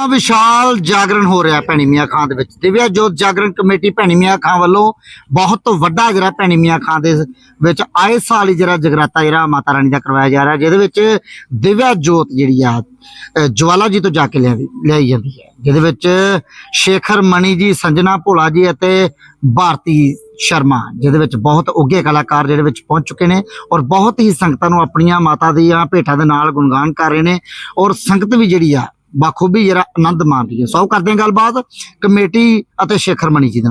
14ਵਾਂ ਵਿਸ਼ਾਲ ਜਾਗਰਣ ਹੋ ਰਿਹਾ ਭੈਣੀ ਮੀਆਂ ਖਾਂ ਦੇ ਵਿੱਚ। ਦਿਵਿਆ ਜੋਤ ਜਾਗਰਣ ਕਮੇਟੀ ਭੈਣੀ ਮੀਆਂ ਖਾਂ ਵੱਲੋਂ ਬਹੁਤ ਵੱਡਾ ਜਿਹੜਾ ਭੈਣੀ ਮੀਆਂ ਖਾਂ ਦੇ ਵਿੱਚ ਆਏ ਸਾਲ ਹੀ ਜਿਹੜਾ ਜਗਰਾਤਾ ਜਿਹੜਾ ਮਾਤਾ ਰਾਣੀ ਦਾ ਕਰਵਾਇਆ ਜਾ ਰਿਹਾ, ਜਿਹਦੇ ਵਿੱਚ ਦਿਵਿਆ ਜੋਤ ਜਿਹੜੀ ਆ ਜਵਾਲਾ ਜੀ ਤੋਂ ਜਾ ਕੇ ਲਿਆਂਦੀ ਲਿਆਈ ਜਾਂਦੀ ਹੈ। ਜਿਹਦੇ ਵਿੱਚ ਸ਼ੇਖਰ ਮਣੀ ਜੀ, ਸੰਜਨਾ ਭੋਲਾ ਜੀ ਅਤੇ ਭਾਰਤੀ ਸ਼ਰਮਾ, ਜਿਹਦੇ ਵਿੱਚ ਬਹੁਤ ਉੱਘੇ ਕਲਾਕਾਰ ਜਿਹੜੇ ਵਿੱਚ ਪਹੁੰਚ ਚੁੱਕੇ ਨੇ ਔਰ ਬਹੁਤ ਹੀ ਸੰਗਤਾਂ ਨੂੰ ਆਪਣੀਆਂ ਮਾਤਾ ਦੀਆਂ ਭੇਟਾਂ ਦੇ ਨਾਲ ਗੁਣਗਾਨ ਕਰ ਰਹੇ ਨੇ ਔਰ ਸੰਗਤ ਵੀ ਜਿਹੜੀ ਆ ਬਾਖੂਬੀ ਜਿਹੜਾ ਆਨੰਦ ਮਾਣ ਰਹੀ ਹੈ। ਸੋ ਕਰਦੇ ਹਾਂ ਗੱਲਬਾਤ ਕਮੇਟੀ ਅਤੇ ਸ਼ੇਖਰ ਮਣੀ ਜੀ ਦਾ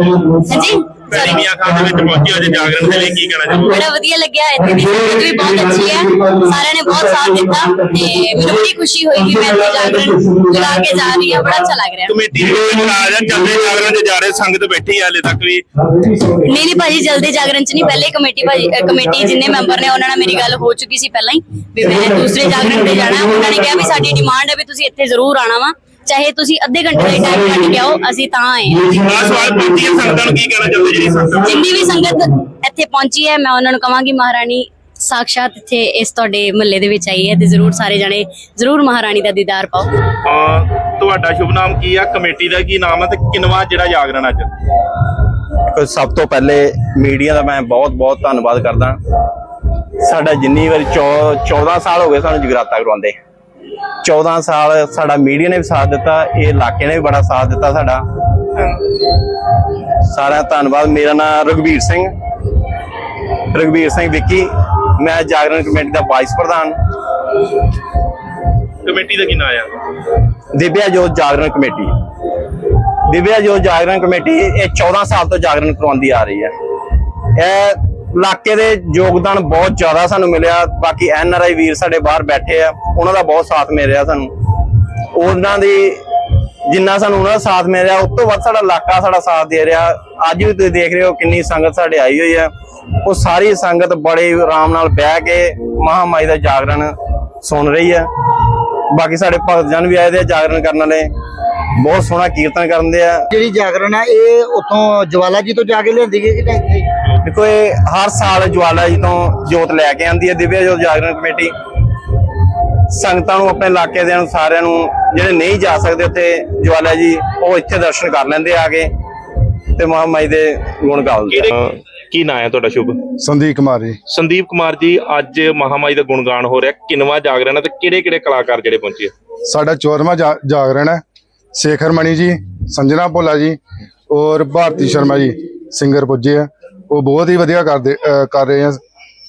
ਹਾਂਜੀ। ਭੈਣੀ ਮੀਆਂ ਖਾਨ ਦੇ ਵਿੱਚ ਪਹੁੰਚੇ ਅੱਜ ਜਾਗਰਣ ਦੇ ਲਈ ਕੀ ਕਹਿਣਾ ਚਾਹੋਗੇ? ਬੜਾ ਵਧੀਆ ਲੱਗਿਆ ਇੱਥੇ ਦੀ ਸੰਗਤ ਵੀ ਬਹੁਤ ਅੱਛੀ ਹੈ। ਸਾਰਿਆਂ ਨੇ ਬਹੁਤ ਸਾਥ ਦਿੱਤਾ ਤੇ ਮੈਨੂੰ ਬੜੀ ਖੁਸ਼ੀ ਹੋਈ ਕਿ ਮੈਂ ਇੱਥੇ ਜਾਗਰਣ ਲਗਾ ਕੇ ਜਾ ਰਹੀ ਹਾਂ ਬੜਾ ਅੱਛਾ ਲੱਗ ਰਿਹਾ। ਕਮੇਟੀ ਦੇ ਵਿੱਚ ਆ ਜਾਂ ਚੱਲਦੇ ਜਾਗਰਣ ਦੇ ਜਾ ਰਹੇ ਸੰਗਤ ਬੈਠੀ ਹੈ ਹਲੇ ਤੱਕ ਵੀ। ਨਹੀਂ ਨਹੀਂ ਭਾਜੀ ਜਲਦੀ ਜਾਗਰਣ ਚ ਨਹੀਂ ਪਹਿਲੇ ਕਮੇਟੀ ਭਾਜੀ ਅ, ਕਮੇਟੀ ਜਿੰਨੇ ਮੈਂਬਰ ਨੇ ਉਹਨਾਂ ਨਾਲ ਮੇਰੀ ਗੱਲ ਹੋ ਚੁੱਕੀ ਸੀ ਪਹਿਲਾਂ ਹੀ ਵੀ ਮੈਂ ਦੂਸਰੇ ਜਾਗਰਣ ਤੇ ਜਾਣਾ। ਉਹਨਾਂ ਨੇ ਕਿਹਾ ਵੀ ਸਾਡੀ ਡਿਮਾਂਡ ਹੈ ਵੀ ਤੁਸੀਂ ਇੱਥੇ ਜ਼ਰੂਰ ਆਣਾ ਵਾ। ਚਾਹੇ ਤੁਸੀਂ ਅੱਧੇ ਘੰਟੇ ਦਾ ਟਾਈਮ ਕੱਢ ਕੇ ਆਓ ਅਸੀਂ ਤਾਂ ਆਏ ਹਾਂ। ਆਹ ਸਵਾਲ ਪਹੁੰਚੀ ਹੈ ਸੰਗਤਾਂ ਨੂੰ ਕੀ ਕਹਿਣਾ ਚਾਹੁੰਦੇ ਜਿਹੜੀ ਸੰਗਤ ਜਿੰਨੀ ਵੀ ਸੰਗਤ ਇੱਥੇ ਪਹੁੰਚੀ ਹੈ ਮੈਂ ਉਹਨਾਂ ਨੂੰ ਕਹਾਂਗੀ ਮਹਾਰਾਣੀ ਸਾਕਸ਼ਾਤ ਇੱਥੇ ਇਸ ਤੁਹਾਡੇ ਮਹੱਲੇ ਦੇ ਵਿੱਚ ਆਈ ਹੈ ਤੇ ਜ਼ਰੂਰ ਸਾਰੇ ਜਣੇ ਜ਼ਰੂਰ ਮਹਾਰਾਣੀ ਦਾ ਦੀਦਾਰ ਪਾਓ। ਅਹ ਤੁਹਾਡਾ ਸ਼ੁਭ ਨਾਮ ਕੀ ਆ? ਕਮੇਟੀ ਦਾ ਕੀ ਨਾਮ ਹੈ ਤੇ ਕਿੰਨਵਾ ਜਿਹੜਾ ਜਾਗਰਣ ਅੱਜ? ਦੇਖੋ ਸਭ ਤੋਂ ਪਹਿਲੇ ਮੀਡੀਆ ਦਾ ਮੈਂ ਬਹੁਤ ਬਹੁਤ ਧੰਨਵਾਦ ਕਰਦਾ। ਸਾਡਾ ਜਿੰਨੀ ਵਾਰੀ 14 ਸਾਲ ਹੋ ਗਏ ਸਾਨੂੰ ਜਗਰਾਤਾ ਕਰਵਾਉਂਦੇ 14 ਸਾਲ ਸਾਡਾ ਮੀਡੀਆ ਨੇ ਵੀ ਸਾਥ ਦਿੱਤਾ ਇਹ ਇਲਾਕੇ ਨੇ ਵੀ ਬੜਾ ਸਾਥ ਦਿੱਤਾ ਸਾਡਾ। ਸਾਰਾ ਧੰਨਵਾਦ। ਮੇਰਾ ਨਾਮ ਰਘਵੀਰ ਸਿੰਘ। ਰਘਵੀਰ ਸਿੰਘ ਵਿੱਕੀ। ਮੈਂ ਜਾਗਰਣ ਕਮੇਟੀ ਦਾ ਵਾਈਸ ਪ੍ਰਧਾਨ। ਕਮੇਟੀ ਦਾ ਕੀ ਨਾਮ ਆ? ਦਿਵਿਆ ਜੋਤ ਜਾਗਰਣ ਕਮੇਟੀ। ਦਿਵਿਆ ਜੋਤ ਜਾਗਰਣ ਕਮੇਟੀ ਇਹ 14 ਸਾਲ ਤੋਂ ਜਾਗਰਣ ਕਰਵਾਉਂਦੀ ਆ ਰਹੀ ਹੈ। ਇਹ ਇਲਾਕੇ ਦੇ ਯੋਗਦਾਨ ਬਹੁਤ ਜ਼ਿਆਦਾ ਸਾਨੂੰ ਮਿਲਿਆ। ਬਾਕੀ ਐਨ ਆਰ ਆਈ ਵੀਰ ਸਾਡੇ ਬਾਹਰ ਬੈਠੇ ਆ, ਉਹਨਾਂ ਦਾ ਬਹੁਤ ਸਾਥ ਮਿਲ ਰਿਹਾ ਸਾਨੂੰ। ਉਹਨਾਂ ਦੀ ਜਿੰਨਾ ਸਾਨੂੰ ਉਹਨਾਂ ਦਾ ਸਾਥ ਮਿਲ ਰਿਹਾ ਉਸ ਤੋਂ ਵੱਧ ਸਾਡਾ ਇਲਾਕਾ ਸਾਡਾ ਸਾਥ ਦੇ ਰਿਹਾ। ਅੱਜ ਵੀ ਤੁਸੀਂ ਦੇਖ ਰਹੇ ਹੋ ਕਿੰਨੀ ਸੰਗਤ ਸਾਡੇ ਆਈ ਹੋਈ ਹੈ ਉਹ ਸਾਰੀ ਸੰਗਤ ਬੜੇ ਆਰਾਮ ਨਾਲ ਬਹਿ ਕੇ ਮਹਾਮਾਈ ਦਾ ਜਾਗਰਣ ਸੁਣ ਰਹੀ ਹੈ ਬਾਕੀ ਸਾਡੇ ਭਗਤ ਜਨ ਵੀ ਆਏ ਦੇ ਜਾਗਰਣ ਕਰਨ ਵਾਲੇ। ਬਹੁਤ ਸੋਹਣਾ ਕੀਰਤਨ ਕਰਦੇ ਆ। ਜਿਹੜੀ ਜਾਗਰਣ ਆ ਇਹ ਉੱਥੋਂ ਜਵਾਲਾ ਜੀ ਤੋਂ ਜਾ ਕੇ ਲਿਆਂਦੀ ਗਈ ਕਿ ਇੱਥੇ ਦੇਖੋ ਇਹ ਹਰ ਸਾਲ ਜਵਾਲਾ ਜੀ ਤੋਂ ਜੋਤ ਲੈ ਕੇ ਆਂਦੀ ਹੈ ਦਿਵਿਆ ਜੋਤ ਜਾਗਰਣ ਕਮੇਟੀ। ਸੰਗਤਾਂ ਨੂੰ ਆਪਣੇ ਇਲਾਕੇ ਦੇ ਸਾਰਿਆਂ ਨੂੰ ਜਿਹੜੇ ਨਹੀਂ ਜਾ ਸਕਦੇ ਉੱਥੇ ਜਵਾਲਾ ਜੀ ਉਹ ਇੱਥੇ ਦਰਸ਼ਨ ਕਰ ਲੈਂਦੇ ਆ ਕੇ ਤੇ ਮਹਾਮਾਈ ਦੇ ਗੁਣ ਗਾਉਂਦੇ ਕੀ ਨਾਮ ਹੈ ਤੁਹਾਡਾ ਸ਼ੁਭ? ਸੰਦੀਪ ਕੁਮਾਰ ਜੀ। ਸੰਦੀਪ ਕੁਮਾਰ ਜੀ ਅੱਜ ਮਹਾਮਾਈ ਦਾ ਗੁਣਗਾਨ ਹੋ ਰਿਹਾ ਕਿੰਨਵਾ ਜਾਗਰਣ ਹੈ ਤੇ ਕਿਹੜੇ ਕਿਹੜੇ ਕਲਾਕਾਰ ਜਿਹੜੇ ਪਹੁੰਚੇ? ਸਾਡਾ 14ਵਾਂ ਜਾ- ਜਾਗਰਣ ਹੈ ਸ਼ੇਖਰ ਮਣੀ ਜੀ ਸੰਜਨਾ ਭੋਲਾ ਜੀ ਔਰ ਭਾਰਤੀ ਸ਼ਰਮਾ ਜੀ ਸਿੰਗਰ ਪੁੱਜੇ ਆ। ਉਹ ਬਹੁਤ ਹੀ ਵਧੀਆ ਕਰਦੇ ਅਹ ਕਰ ਰਹੇ ਆ।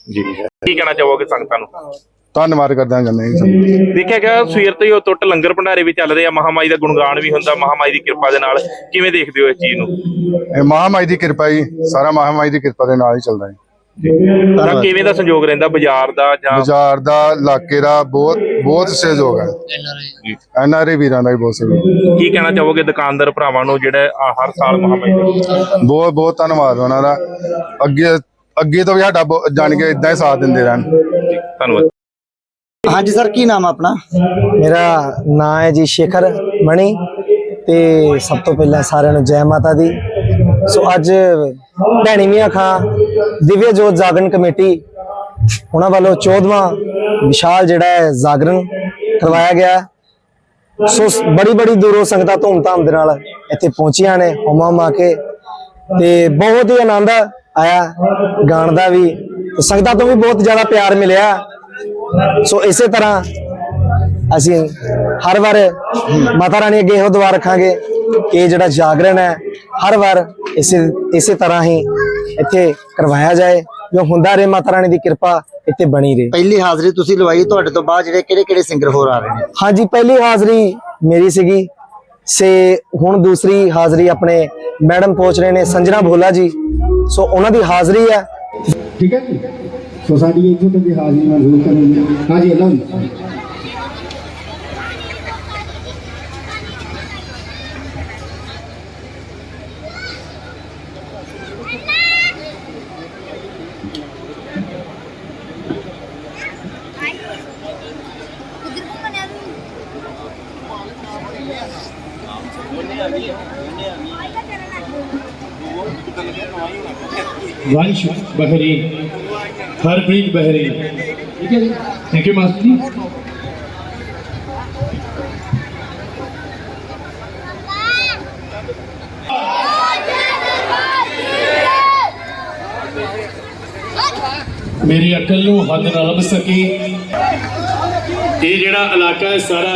ਜੀ। ਕੀ ਕਹਿਣਾ ਚਾਹੋਗੇ ਸੰਗਤਾਂ ਨੂੰ? ਧੰਨਵਾਦ ਕਰਦਾ ਹਾਂ ਜੀ ਸਭ। ਦੇਖਿਆ ਗਿਆ ਸਵੇਰ ਤੋਂ ਹੀ ਉਹ ਟੁੱਟ ਲੰਗਰ ਭੰਡਾਰੇ ਵੀ ਚੱਲ ਰਹੇ ਆ। ਮਹਾਮਾਈ ਦਾ ਗੁਣਗਾਨ ਵੀ ਹੁੰਦਾ ਮਹਾਮਾਈ ਦੀ ਕਿਰਪਾ ਦੇ ਨਾਲ। ਕਿਵੇਂ ਦੇਖਦੇ ਹੋ ਇਸ ਚੀਜ਼ ਨੂੰ? ਇਹ ਮਹਾਮਾਈ ਦੀ ਕਿਰਪਾ ਜੀ ਸਾਰਾ ਮਹਾਮਾਈ ਦੀ ਕਿਰਪਾ ਦੇ ਨਾਲ ਹੀ ਚੱਲਦਾ ਹੈ। ਤਾਂ ਕਿਵੇਂ ਦਾ ਸੰਯੋਗ ਰਹਿੰਦਾ ਬਾਜ਼ਾਰ ਦਾ ਜਾਂ ਬਾਜ਼ਾਰ ਦਾ ਇਲਾਕੇ ਦਾ ਬਹੁਤ ਬਹੁਤ ਸਹਿਯੋਗ ਹੈ। N R I. ਵੀਰਾਂ ਦਾ ਵੀ ਬਹੁਤ ਸਹਿਯੋਗ ਕੀ ਕਹਿਣਾ ਚਾਹੋਗੇ ਦੁਕਾਨਦਾਰ ਭਰਾਵਾਂ ਨੂੰ ਜਿਹੜੇ ਆ ਹਰ ਸਾਲ ਮਹਾਮਾਈ ਬਹੁਤ ਬਹੁਤ ਧੰਨਵਾਦ ਉਹਨਾਂ ਦਾ। ਅੱਗੇ ਅੱਗੇ ਤੋਂ ਵੀ ਸਾਡਾ ਜਾਣ ਕੇ ਇਦਾਂ ਹੀ ਸਾਥ ਦਿੰਦੇ ਰਹਿਣ। ਧੰਨਵਾਦ। ਹਾਂਜੀ ਸਰ ਕੀ ਨਾਮ ਆਪਣਾ? ਮੇਰਾ ਨਾਮ ਹੈ ਜੀ ਸ਼ੇਖਰ ਮਣੀ ਤੇ ਸਭ ਤੋਂ ਪਹਿਲਾਂ ਸਾਰਿਆਂ ਨੂੰ ਜੈ ਮਾਤਾ ਦੀ। ਸੋ ਅੱਜ ਭੈਣੀ ਮੀਆਂ ਖਾਂ ਦਿਵਯ ਜੋਤ ਜਾਗਰਣ ਕਮੇਟੀ ਉਹਨਾਂ ਵੱਲੋਂ 14ਵਾਂ ਵਿਸ਼ਾਲ ਜਿਹੜਾ ਹੈ ਜਾਗਰਣ ਕਰਵਾਇਆ ਗਿਆ ਹੈ। ਸੋ ਬੜੀ ਬੜੀ ਦੂਰੋਂ ਸੰਗਤਾਂ ਧੂਮਧਾਮ ਦੇ ਨਾਲ ਇੱਥੇ ਪਹੁੰਚੀਆਂ ਨੇ ਹੋਮਾ ਮਾ ਕੇ ਤੇ ਬਹੁਤ ਹੀ ਆਨੰਦ ਆਇਆ ਗਾਣ ਦਾ ਵੀ ਸੰਗਤਾਂ ਤੋਂ ਵੀ ਬਹੁਤ ਜ਼ਿਆਦਾ ਪਿਆਰ ਮਿਲਿਆ ਸੋ ਇਸੇ ਤਰ੍ਹਾਂ ਅਸੀਂ ਹਰ ਵਾਰ ਮਾਤਾ ਰਾਣੀ ਅੱਗੇ ਇਹੋ ਦੁਆ ਰੱਖਾਂਗੇ ਕਿ ਇਹ ਜਿਹੜਾ ਜਾਗਰਣ ਹੈ ਹਰ ਵਾਰ ਇਸੇ ਇਸੇ ਤਰ੍ਹਾਂ ਹੀ ਇੱਥੇ ਕਰਵਾਇਆ ਜਾਏ। ਜੋ ਹੁੰਦਾ ਰਹੇ ਮਾਤਾ ਰਾਣੀ ਦੀ ਕਿਰਪਾ ਇੱਥੇ ਬਣੀ ਰਹੇ। ਪਹਿਲੀ ਹਾਜ਼ਰੀ ਤੁਸੀਂ ਲਵਾਈ ਤੁਹਾਡੇ ਤੋਂ ਬਾਅਦ ਜਿਹੜੇ ਕਿਹੜੇ ਕਿਹੜੇ ਸਿੰਗਰ ਹੋਰ ਆ ਰਹੇ ਨੇ? ਹਾਂਜੀ ਪਹਿਲੀ ਹਾਜ਼ਰੀ ਮੇਰੀ ਸੀਗੀ। ਸੇ ਹੁਣ ਦੂਸਰੀ ਹਾਜ਼ਰੀ ਆਪਣੇ ਮੈਡਮ ਪਹੁੰਚ ਰਹੇ ਨੇ ਸੰਜਨਾ ਭੋਲਾ ਜੀ। ਸੋ ਉਹਨਾਂ ਦੀ ਹਾਜ਼ਰੀ ਹੈ। ਠੀਕ ਹੈ ਜੀ? ਸੋ ਸਾਡੀ ਇੱਥੋਂ ਤੱਕ ਦੀ ਹਾਜ਼ਰੀ ਮਨਜ਼ੂਰ ਕਰਨੀ ਹਾਂਜੀ ਅੱਲਾਹ ਜੀ। ਵਾਰਿਸ਼ ਬਹਿਰੀਨ ਹਰਪ੍ਰੀਤ ਬਹਿਰੀਨ ਠੀਕ ਹੈ ਜੀ ਥੈਂਕ ਯੂ ਮਾਸਟਰ ਜੀ ਮੇਰੀ ਅਕਲ ਨੂੰ ਹੱਦ ਨਾ ਲੱਭ ਸਕੀ ਇਹ ਜਿਹੜਾ ਇਲਾਕਾ ਹੈ ਸਾਰਾ